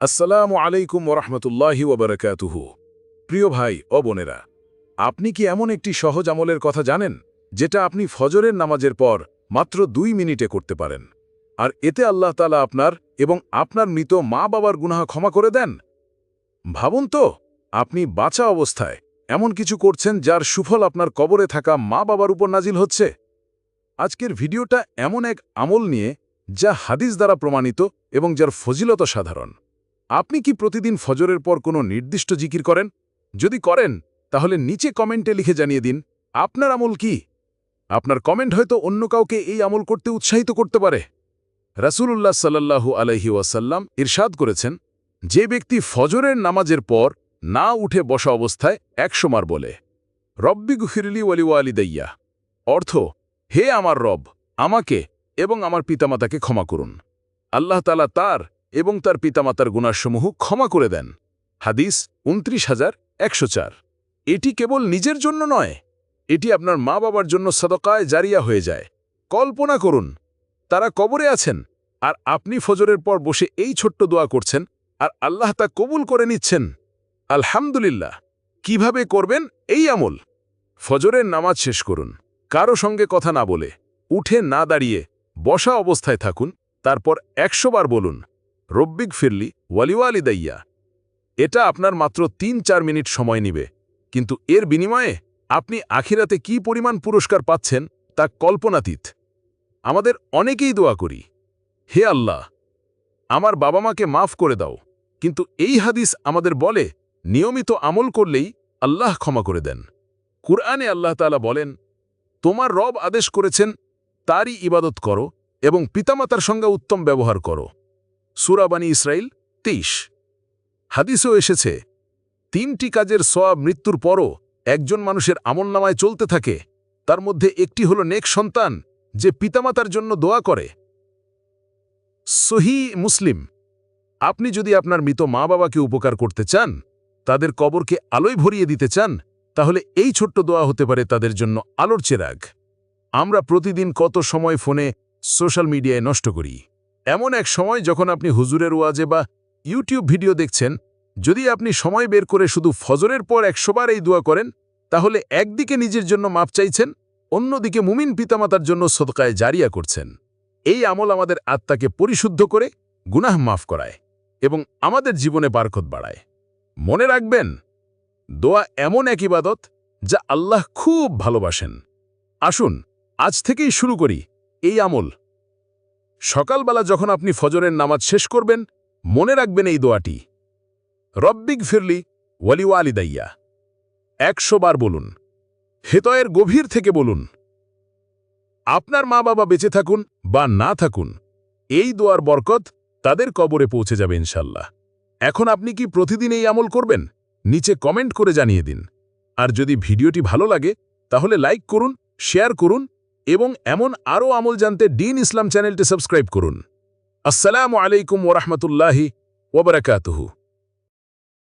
আসসালামু আলাইকুম ওরহমতুল্লাহি ওবরাকাতুহু। প্রিয় ভাই ও বোনেরা, আপনি কি এমন একটি সহজ আমলের কথা জানেন, যেটা আপনি ফজরের নামাজের পর মাত্র দুই মিনিটে করতে পারেন? আর এতে আল্লাহ তালা আপনার এবং আপনার মৃত মা বাবার গুনাহা ক্ষমা করে দেন? ভাবুন তো, আপনি বাঁচা অবস্থায় এমন কিছু করছেন যার সুফল আপনার কবরে থাকা মা বাবার উপর নাজিল হচ্ছে? আজকের ভিডিওটা এমন এক আমল নিয়ে যা হাদিস দ্বারা প্রমাণিত এবং যার ফজিলত সাধারণ। আপনি কি প্রতিদিন ফজরের পর কোনো নির্দিষ্ট জিকির করেন? যদি করেন, তাহলে নিচে কমেন্টে লিখে জানিয়ে দিন, আপনার আমল কি? আপনার কমেন্ট হয়তো অন্য কাউকে এই আমল করতে উৎসাহিত করতে পারে। রাসূলুল্লাহ সাল্লাল্লাহু আলহি ওয়াসাল্লাম ইরশাদ করেছেন, যে ব্যক্তি ফজরের নামাজের পর না উঠে বসা অবস্থায় একশোমার বলে, রব্বি গুফিরলি ওয়ালি দইয়া অর্থ, হে আমার রব, আমাকে এবং আমার পিতামাতাকে ক্ষমা করুন। আল্লাহ তালা তার এবং তার পিতামাতার গুণাসমূহ ক্ষমা করে দেন। হাদিস উনত্রিশ হাজার একশো চার। এটি কেবল নিজের জন্য নয়, এটি আপনার মা বাবার জন্য সদকায় জারিয়া হয়ে যায়। কল্পনা করুন, তারা কবরে আছেন আর আপনি ফজরের পর বসে এই ছোট্ট দোয়া করছেন আর আল্লাহ তা কবুল করে নিচ্ছেন। আলহামদুলিল্লাহ, কীভাবে করবেন এই আমল? ফজরের নামাজ শেষ করুন, কারও সঙ্গে কথা না বলে, উঠে না দাঁড়িয়ে বসা অবস্থায় থাকুন, তারপর একশোবার বলুন রব্বিক ফিরলি ওয়ালিওয়ালি দাইয়া এটা আপনার মাত্র তিন চার মিনিট সময় নিবে। কিন্তু এর বিনিময়ে আপনি আখিরাতে কি পরিমাণ পুরস্কার পাচ্ছেন তা কল্পনাতীত। আমাদের অনেকেই দোয়া করি। হে আল্লাহ, আমার বাবা মাকে মাফ করে দাও, কিন্তু এই হাদিস আমাদের বলে, নিয়মিত আমল করলেই আল্লাহ ক্ষমা করে দেন। কুরআনে আল্লাহ তালা বলেন, তোমার রব আদেশ করেছেন, তারই ইবাদত করো এবং পিতামাতার সঙ্গে উত্তম ব্যবহার করো। সুরাবানী ইসরায়েল তেইশ। হাদিসও এসেছে, তিনটি কাজের সোয়াব মৃত্যুর পরও একজন মানুষের আমলনামায় চলতে থাকে, তার মধ্যে একটি হল নেক সন্তান যে পিতামাতার জন্য দোয়া করে। সহি মুসলিম, আপনি যদি আপনার মৃত মা বাবাকে উপকার করতে চান, তাদের কবরকে আলোয় ভরিয়ে দিতে চান, তাহলে এই ছোট্ট দোয়া হতে পারে তাদের জন্য আলোর চেরাগ। আমরা প্রতিদিন কত সময় ফোনে সোশ্যাল মিডিয়ায় নষ্ট করি। এমন এক সময় যখন আপনি হুজুরের ওয়াজে বা ইউটিউব ভিডিও দেখছেন, যদি আপনি সময় বের করে শুধু ফজরের পর একশোবার এই দোয়া করেন, তাহলে একদিকে নিজের জন্য মাপ চাইছেন, অন্যদিকে মুমিন পিতামাতার জন্য সদকায় জারিয়া করছেন। এই আমল আমাদের আত্মাকে পরিশুদ্ধ করে, গুনাহ মাফ করায় এবং আমাদের জীবনে বারকত বাড়ায়। মনে রাখবেন, দোয়া এমন এক ইবাদত যা আল্লাহ খুব ভালোবাসেন। আসুন, আজ থেকেই শুরু করি এই আমল। সকালবেলা যখন আপনি ফজরের নামাজ শেষ করবেন, মনে রাখবেন এই দোয়াটি। রব্বিক ফিরলি ওয়ালিওয়ালি দাইয়া একশো বার বলুন। হেতয়ের গভীর থেকে বলুন। আপনার মা বাবা বেঁচে থাকুন বা না থাকুন, এই দোয়ার বরকত তাদের কবরে পৌঁছে যাবে ইনশাল্লাহ। এখন আপনি কি প্রতিদিন এই আমল করবেন? নিচে কমেন্ট করে জানিয়ে দিন। আর যদি ভিডিওটি ভালো লাগে, তাহলে লাইক করুন, শেয়ার করুন এবং এমন আরও আমল জানতে ডিন ইসলাম চ্যানেলটি সাবস্ক্রাইব করুন। আসসালামু আলাইকুম ওরহমতুল্লাহি ওবরাকাতহু